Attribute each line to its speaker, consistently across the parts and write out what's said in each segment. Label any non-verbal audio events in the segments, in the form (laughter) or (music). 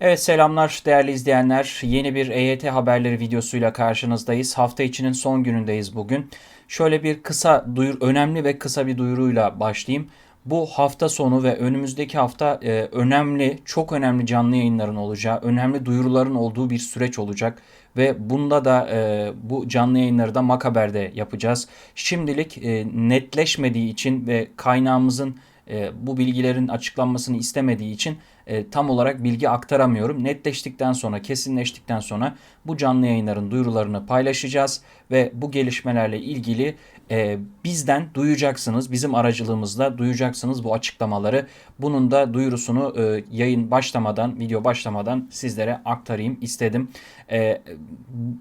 Speaker 1: Evet selamlar değerli izleyenler. Yeni bir EYT haberleri videosuyla karşınızdayız. Hafta içinin son günündeyiz bugün. Şöyle bir kısa duyur önemli ve kısa bir duyuruyla başlayayım. Bu hafta sonu ve önümüzdeki hafta e, önemli, çok önemli canlı yayınların olacağı, önemli duyuruların olduğu bir süreç olacak ve bunda da e, bu canlı yayınları da Makaber'de yapacağız. Şimdilik e, netleşmediği için ve kaynağımızın e, bu bilgilerin açıklanmasını istemediği için e, tam olarak bilgi aktaramıyorum. Netleştikten sonra, kesinleştikten sonra bu canlı yayınların duyurularını paylaşacağız ve bu gelişmelerle ilgili e, bizden duyacaksınız. Bizim aracılığımızla duyacaksınız bu açıklamaları. Bunun da duyurusunu e, yayın başlamadan, video başlamadan sizlere aktarayım istedim. E,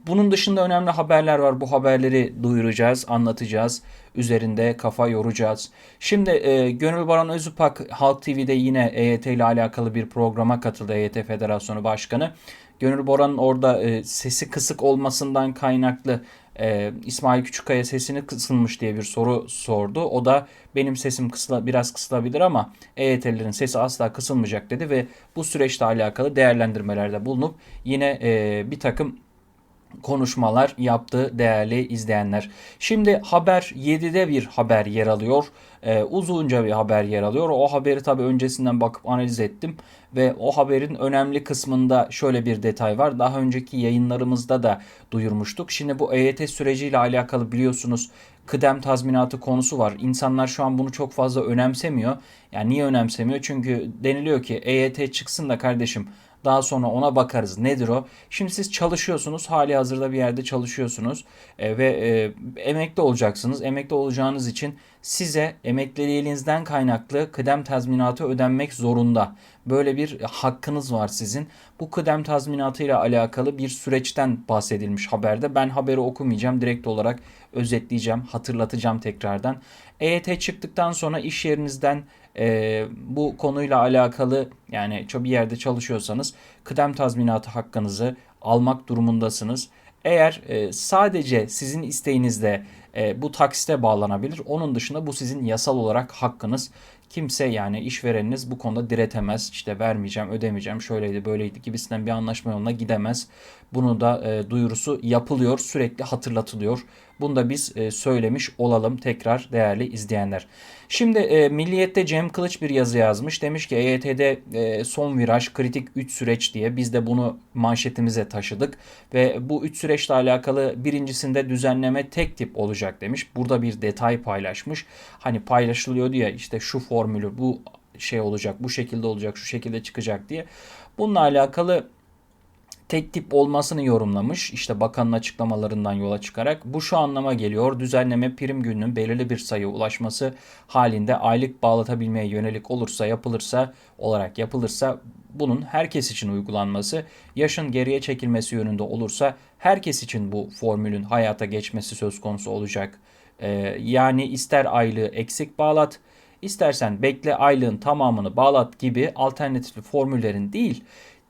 Speaker 1: bunun dışında önemli haberler var. Bu haberleri duyuracağız, anlatacağız. Üzerinde kafa yoracağız. Şimdi e, Gönül Baran Özüpak Halk TV'de yine EYT ile alakalı bir programa katıldı EYT Federasyonu Başkanı. Gönül Boran'ın orada e, sesi kısık olmasından kaynaklı e, İsmail Küçükkaya sesini kısılmış diye bir soru sordu. O da benim sesim kısla, biraz kısılabilir ama EYT'lilerin sesi asla kısılmayacak dedi ve bu süreçle alakalı değerlendirmelerde bulunup yine e, bir takım konuşmalar yaptı değerli izleyenler. Şimdi haber 7'de bir haber yer alıyor. Ee, uzunca bir haber yer alıyor. O haberi tabi öncesinden bakıp analiz ettim ve o haberin önemli kısmında şöyle bir detay var. Daha önceki yayınlarımızda da duyurmuştuk. Şimdi bu EYT süreciyle alakalı biliyorsunuz kıdem tazminatı konusu var. İnsanlar şu an bunu çok fazla önemsemiyor. Yani niye önemsemiyor? Çünkü deniliyor ki EYT çıksın da kardeşim daha sonra ona bakarız. Nedir o? Şimdi siz çalışıyorsunuz. Hali hazırda bir yerde çalışıyorsunuz. E, ve e, emekli olacaksınız. Emekli olacağınız için size emekliliğinizden kaynaklı kıdem tazminatı ödenmek zorunda. Böyle bir hakkınız var sizin. Bu kıdem tazminatı ile alakalı bir süreçten bahsedilmiş haberde. Ben haberi okumayacağım. Direkt olarak özetleyeceğim, hatırlatacağım tekrardan. EYT çıktıktan sonra iş yerinizden e, bu konuyla alakalı yani bir yerde çalışıyorsanız kıdem tazminatı hakkınızı almak durumundasınız. Eğer e, sadece sizin isteğinizle e, bu taksite bağlanabilir. Onun dışında bu sizin yasal olarak hakkınız. Kimse yani işvereniniz bu konuda diretemez. İşte vermeyeceğim, ödemeyeceğim, şöyleydi, böyleydi gibisinden bir anlaşma yoluna gidemez. Bunu da e, duyurusu yapılıyor, sürekli hatırlatılıyor. Bunu da biz e, söylemiş olalım tekrar değerli izleyenler. Şimdi e, Milliyet'te Cem Kılıç bir yazı yazmış. Demiş ki EYT'de e, son viraj kritik 3 süreç diye biz de bunu manşetimize taşıdık. Ve bu 3 süreçle alakalı birincisinde düzenleme tek tip olacak demiş. Burada bir detay paylaşmış. Hani paylaşılıyor diye işte şu formülü bu şey olacak, bu şekilde olacak, şu şekilde çıkacak diye. Bununla alakalı tek tip olmasını yorumlamış. İşte bakanın açıklamalarından yola çıkarak bu şu anlama geliyor. Düzenleme prim gününün belirli bir sayı ulaşması halinde aylık bağlatabilmeye yönelik olursa yapılırsa olarak yapılırsa bunun herkes için uygulanması, yaşın geriye çekilmesi yönünde olursa herkes için bu formülün hayata geçmesi söz konusu olacak. Ee, yani ister aylığı eksik bağlat, istersen bekle aylığın tamamını bağlat gibi alternatif formüllerin değil,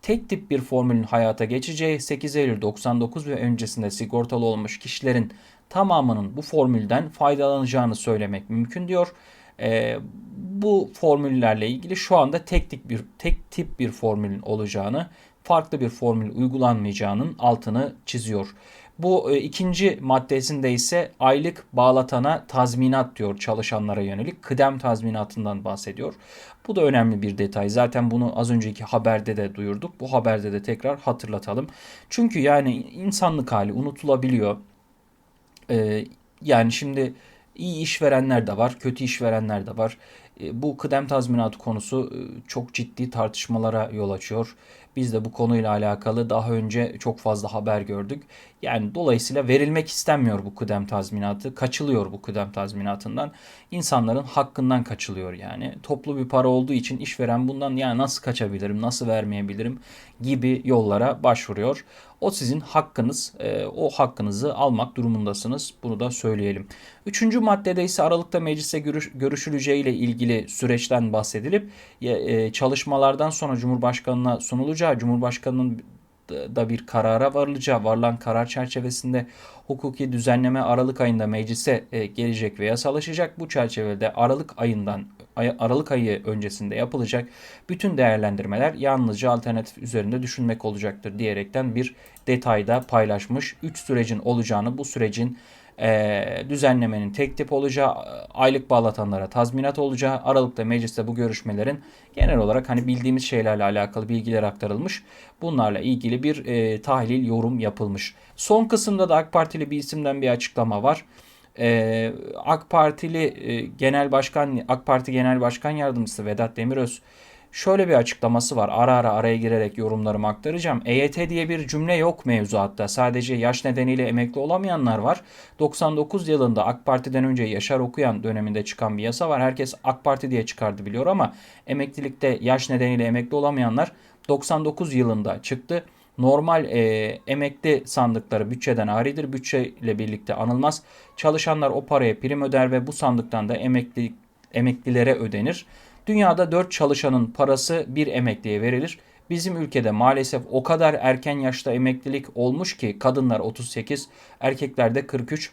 Speaker 1: tek tip bir formülün hayata geçeceği 8 Eylül 99 ve öncesinde sigortalı olmuş kişilerin tamamının bu formülden faydalanacağını söylemek mümkün diyor. E, bu formüllerle ilgili şu anda tek tip bir tek tip bir formülün olacağını, farklı bir formül uygulanmayacağının altını çiziyor. Bu e, ikinci maddesinde ise aylık bağlatana tazminat diyor çalışanlara yönelik kıdem tazminatından bahsediyor. Bu da önemli bir detay. Zaten bunu az önceki haberde de duyurduk. Bu haberde de tekrar hatırlatalım. Çünkü yani insanlık hali unutulabiliyor. Ee, yani şimdi iyi işverenler de var, kötü işverenler de var. E, bu kıdem tazminatı konusu e, çok ciddi tartışmalara yol açıyor. Biz de bu konuyla alakalı daha önce çok fazla haber gördük. Yani dolayısıyla verilmek istenmiyor bu kıdem tazminatı. Kaçılıyor bu kıdem tazminatından. İnsanların hakkından kaçılıyor yani. Toplu bir para olduğu için işveren bundan ya nasıl kaçabilirim, nasıl vermeyebilirim gibi yollara başvuruyor. O sizin hakkınız. E, o hakkınızı almak durumundasınız. Bunu da söyleyelim. Üçüncü maddede ise Aralık'ta meclise görüş, görüşüleceği ile ilgili süreçten bahsedilip e, çalışmalardan sonra Cumhurbaşkanı'na sunulacağı, Cumhurbaşkanı'nın da bir karara varılacağı, varılan karar çerçevesinde hukuki düzenleme Aralık ayında meclise e, gelecek ve yasalaşacak. Bu çerçevede Aralık ayından ay- Aralık ayı öncesinde yapılacak bütün değerlendirmeler yalnızca alternatif üzerinde düşünmek olacaktır diyerekten bir detayda paylaşmış. 3 sürecin olacağını bu sürecin e, düzenlemenin tek tip olacağı, aylık bağlatanlara tazminat olacağı, Aralık'ta mecliste bu görüşmelerin genel olarak hani bildiğimiz şeylerle alakalı bilgiler aktarılmış. Bunlarla ilgili bir e, tahlil, yorum yapılmış. Son kısımda da AK Partili bir isimden bir açıklama var. Ee, AK Partili e, Genel Başkan AK Parti Genel Başkan Yardımcısı Vedat Demiröz şöyle bir açıklaması var. Ara ara araya girerek yorumlarımı aktaracağım. EYT diye bir cümle yok mevzuatta. Sadece yaş nedeniyle emekli olamayanlar var. 99 yılında AK Parti'den önce Yaşar Okuyan döneminde çıkan bir yasa var. Herkes AK Parti diye çıkardı biliyor ama emeklilikte yaş nedeniyle emekli olamayanlar 99 yılında çıktı. Normal e, emekli sandıkları bütçeden ayrıdır. Bütçe ile birlikte anılmaz. Çalışanlar o paraya prim öder ve bu sandıktan da emekli emeklilere ödenir. Dünyada 4 çalışanın parası bir emekliye verilir. Bizim ülkede maalesef o kadar erken yaşta emeklilik olmuş ki kadınlar 38, erkeklerde 43.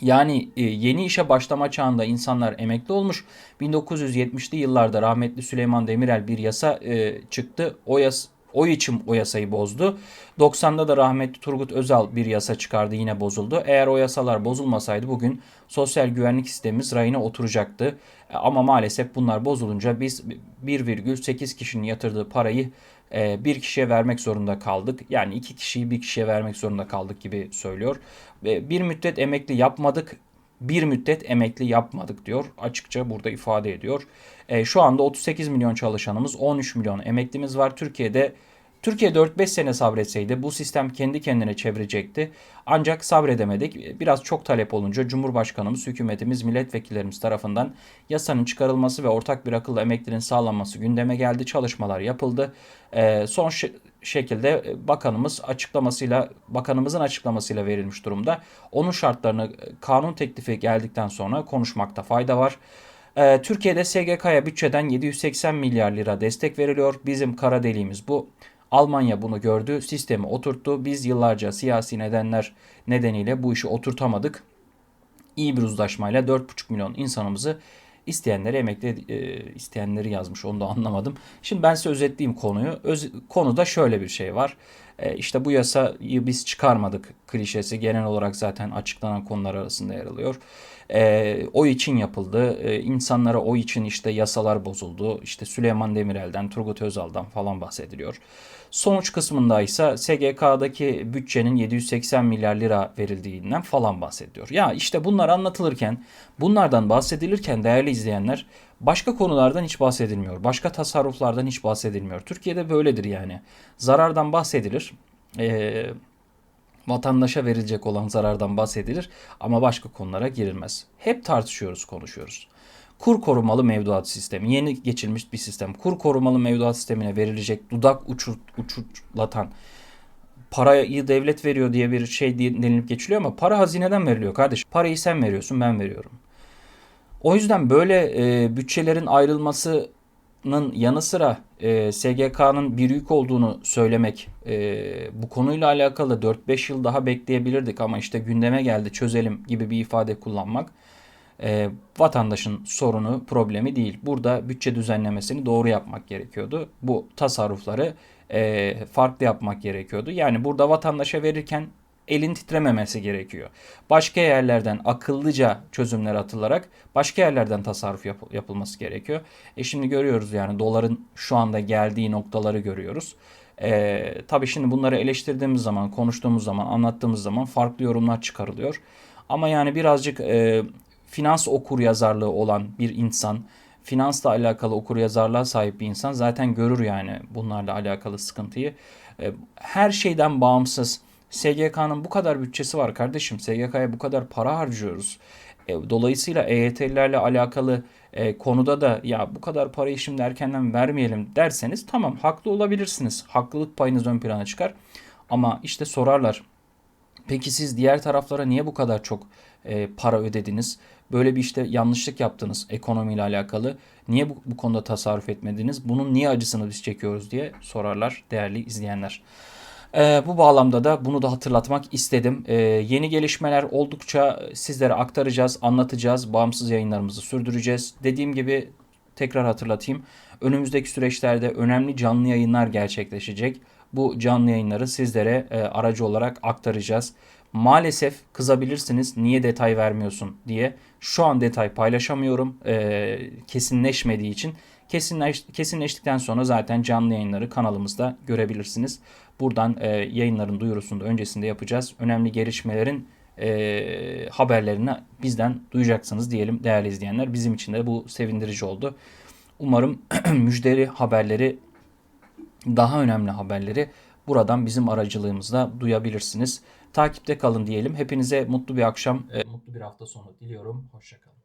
Speaker 1: Yani e, yeni işe başlama çağında insanlar emekli olmuş. 1970'li yıllarda rahmetli Süleyman Demirel bir yasa e, çıktı. O yas oy için o yasayı bozdu. 90'da da rahmetli Turgut Özal bir yasa çıkardı yine bozuldu. Eğer o yasalar bozulmasaydı bugün sosyal güvenlik sistemimiz rayına oturacaktı. E, ama maalesef bunlar bozulunca biz 1,8 kişinin yatırdığı parayı e, bir kişiye vermek zorunda kaldık. Yani iki kişiyi bir kişiye vermek zorunda kaldık gibi söylüyor. Ve bir müddet emekli yapmadık bir müddet emekli yapmadık diyor. Açıkça burada ifade ediyor. E, şu anda 38 milyon çalışanımız, 13 milyon emeklimiz var. Türkiye'de Türkiye 4-5 sene sabretseydi bu sistem kendi kendine çevirecekti. Ancak sabredemedik. Biraz çok talep olunca Cumhurbaşkanımız, hükümetimiz, milletvekillerimiz tarafından yasanın çıkarılması ve ortak bir akıllı emeklinin sağlanması gündeme geldi. Çalışmalar yapıldı. Ee, son şekilde bakanımız açıklamasıyla bakanımızın açıklamasıyla verilmiş durumda. Onun şartlarını kanun teklifi geldikten sonra konuşmakta fayda var. Ee, Türkiye'de SGK'ya bütçeden 780 milyar lira destek veriliyor. Bizim kara deliğimiz bu. Almanya bunu gördü, sistemi oturttu. Biz yıllarca siyasi nedenler nedeniyle bu işi oturtamadık. İyi bir uzlaşmayla 4,5 milyon insanımızı isteyenleri emekli e, isteyenleri yazmış onu da anlamadım. Şimdi ben size özetleyeyim konuyu. Öz, konuda şöyle bir şey var. E, işte bu yasayı biz çıkarmadık klişesi genel olarak zaten açıklanan konular arasında yer alıyor. E, oy için yapıldı. E, insanlara oy için işte yasalar bozuldu. İşte Süleyman Demirel'den, Turgut Özal'dan falan bahsediliyor. Sonuç kısmında ise SGK'daki bütçenin 780 milyar lira verildiğinden falan bahsediyor. Ya işte bunlar anlatılırken, bunlardan bahsedilirken değerli izleyenler başka konulardan hiç bahsedilmiyor. Başka tasarruflardan hiç bahsedilmiyor. Türkiye'de böyledir yani. Zarardan bahsedilir. Eee vatandaşa verilecek olan zarardan bahsedilir ama başka konulara girilmez. Hep tartışıyoruz, konuşuyoruz. Kur korumalı mevduat sistemi yeni geçilmiş bir sistem. Kur korumalı mevduat sistemine verilecek dudak uçur, uçurlatan parayı devlet veriyor diye bir şey denilip geçiliyor ama para hazineden veriliyor kardeş. Parayı sen veriyorsun ben veriyorum. O yüzden böyle e, bütçelerin ayrılması yanı sıra e, SGK'nın bir yük olduğunu söylemek e, bu konuyla alakalı 4-5 yıl daha bekleyebilirdik ama işte gündeme geldi çözelim gibi bir ifade kullanmak e, vatandaşın sorunu problemi değil. Burada bütçe düzenlemesini doğru yapmak gerekiyordu. Bu tasarrufları e, farklı yapmak gerekiyordu. Yani burada vatandaşa verirken elin titrememesi gerekiyor. Başka yerlerden akıllıca çözümler atılarak başka yerlerden tasarruf yap- yapılması gerekiyor. E şimdi görüyoruz yani doların şu anda geldiği noktaları görüyoruz. E, tabii şimdi bunları eleştirdiğimiz zaman, konuştuğumuz zaman, anlattığımız zaman farklı yorumlar çıkarılıyor. Ama yani birazcık e, finans okur yazarlığı olan bir insan, finansla alakalı okur yazarlığa sahip bir insan zaten görür yani bunlarla alakalı sıkıntıyı. E, her şeyden bağımsız SGK'nın bu kadar bütçesi var kardeşim. SGK'ya bu kadar para harcıyoruz. E, dolayısıyla EYT'lilerle alakalı e, konuda da ya bu kadar parayı şimdi erkenden vermeyelim derseniz tamam haklı olabilirsiniz. Haklılık payınız ön plana çıkar. Ama işte sorarlar. Peki siz diğer taraflara niye bu kadar çok e, para ödediniz? Böyle bir işte yanlışlık yaptınız ekonomiyle alakalı. Niye bu, bu konuda tasarruf etmediniz? Bunun niye acısını biz çekiyoruz diye sorarlar değerli izleyenler. E, bu bağlamda da bunu da hatırlatmak istedim. E, yeni gelişmeler oldukça sizlere aktaracağız, anlatacağız. Bağımsız yayınlarımızı sürdüreceğiz. Dediğim gibi tekrar hatırlatayım. Önümüzdeki süreçlerde önemli canlı yayınlar gerçekleşecek. Bu canlı yayınları sizlere e, aracı olarak aktaracağız. Maalesef kızabilirsiniz niye detay vermiyorsun diye. Şu an detay paylaşamıyorum e, kesinleşmediği için. Kesinleş, kesinleştikten sonra zaten canlı yayınları kanalımızda görebilirsiniz. Buradan e, yayınların duyurusunu da öncesinde yapacağız. Önemli gelişmelerin e, haberlerini bizden duyacaksınız diyelim değerli izleyenler. Bizim için de bu sevindirici oldu. Umarım (clears throat) müjdeli haberleri daha önemli haberleri buradan bizim aracılığımızla duyabilirsiniz. Takipte kalın diyelim. Hepinize mutlu bir akşam, e, mutlu bir hafta sonu diliyorum. Hoşçakalın.